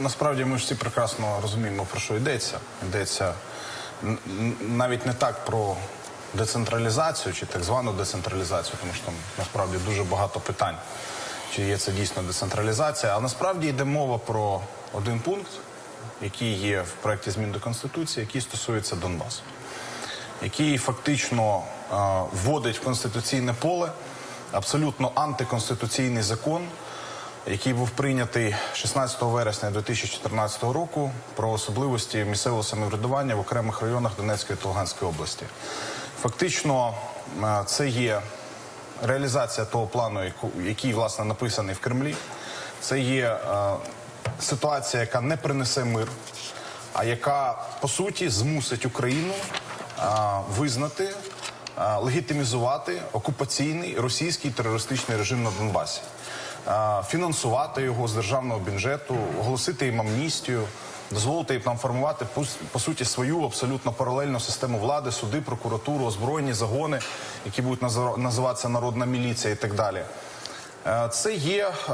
насправді ми ж всі прекрасно розуміємо, про що йдеться. Йдеться навіть не так про децентралізацію чи так звану децентралізацію, тому що там насправді дуже багато питань, чи є це дійсно децентралізація. А насправді йде мова про один пункт, який є в проєкті змін до Конституції, який стосується Донбасу, який фактично е, вводить в конституційне поле абсолютно антиконституційний закон, який був прийнятий 16 вересня 2014 року про особливості місцевого самоврядування в окремих районах Донецької та Луганської області. Фактично, е, це є реалізація того плану, який власне написаний в Кремлі. Це є е, ситуація, яка не принесе мир, а яка по суті змусить Україну е, визнати, легітимізувати окупаційний російський терористичний режим на Донбасі, фінансувати його з державного бюджету, оголосити їм амністію. Дозволити нам формувати по, суті свою абсолютно паралельну систему влади, суди, прокуратуру, озброєні загони, які будуть називатися народна міліція і так далі. Е, Це є е,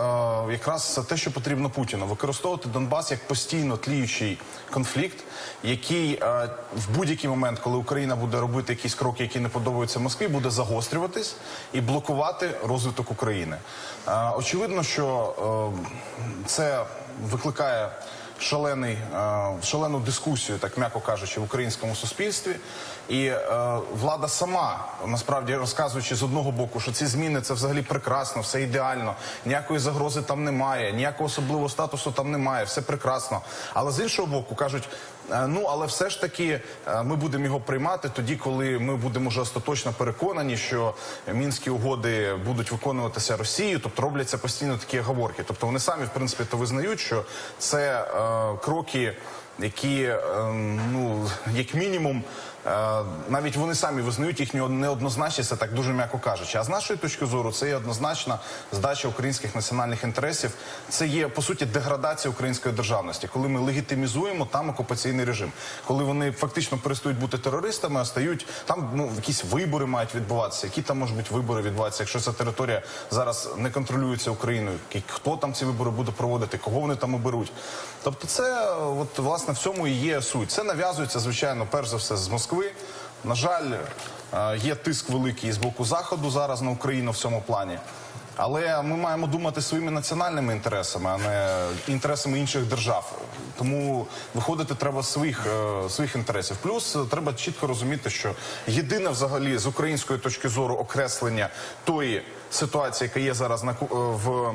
якраз те, що потрібно Путіну використовувати Донбас як постійно тліючий конфлікт, який е, в будь-який момент, коли Україна буде робити якісь кроки, які не подобаються Москві, буде загострюватись і блокувати розвиток України. Очевидно, що це викликає шалений, е, шалену дискусію, так м'яко кажучи, в українському суспільстві. І е, влада сама насправді розказуючи з одного боку, що ці зміни це взагалі прекрасно, все ідеально, ніякої загрози там немає, ніякого особливого статусу там немає, все прекрасно. Але з іншого боку кажуть. Е, Ну, але все ж таки е, ми будемо його приймати тоді, коли ми будемо вже остаточно переконані, що мінські угоди будуть виконуватися Росією, тобто робляться постійно такі оговорки. Тобто вони самі в принципі то визнають, що це е, кроки, які е, ну як мінімум. е, Навіть вони самі визнають їхню неоднозначність, це так дуже м'яко кажучи. А з нашої точки зору, це є однозначна здача українських національних інтересів. Це є по суті деградація української державності, коли ми легітимізуємо там окупаційний режим, коли вони фактично перестають бути терористами, а стають там ну якісь вибори мають відбуватися. Які там можуть бути вибори відбуватися, якщо ця територія зараз не контролюється Україною? Хто там ці вибори буде проводити? Кого вони там оберуть? Тобто, це от власне в цьому і є суть. Це нав'язується звичайно, перш за все з Москви. На жаль, е, є тиск великий з боку заходу зараз на Україну в цьому плані. Але ми маємо думати своїми національними інтересами, а не інтересами інших держав. Тому виходити треба своїх, е, своїх інтересів. Плюс е, треба чітко розуміти, що єдине взагалі з української точки зору окреслення тої ситуації, яка є зараз на е, в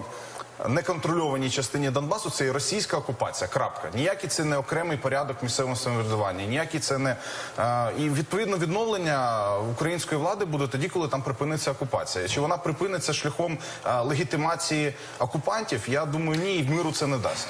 неконтрольованій частині Донбасу це і російська окупація. Крапка. Ніякий це не окремий порядок місцевого самоврядування, ніякий це не е, і відповідно відновлення української влади буде тоді, коли там припиниться окупація. Чи вона припиниться шляхом е, легітимації окупантів? Я думаю, ні, і миру це не дасть.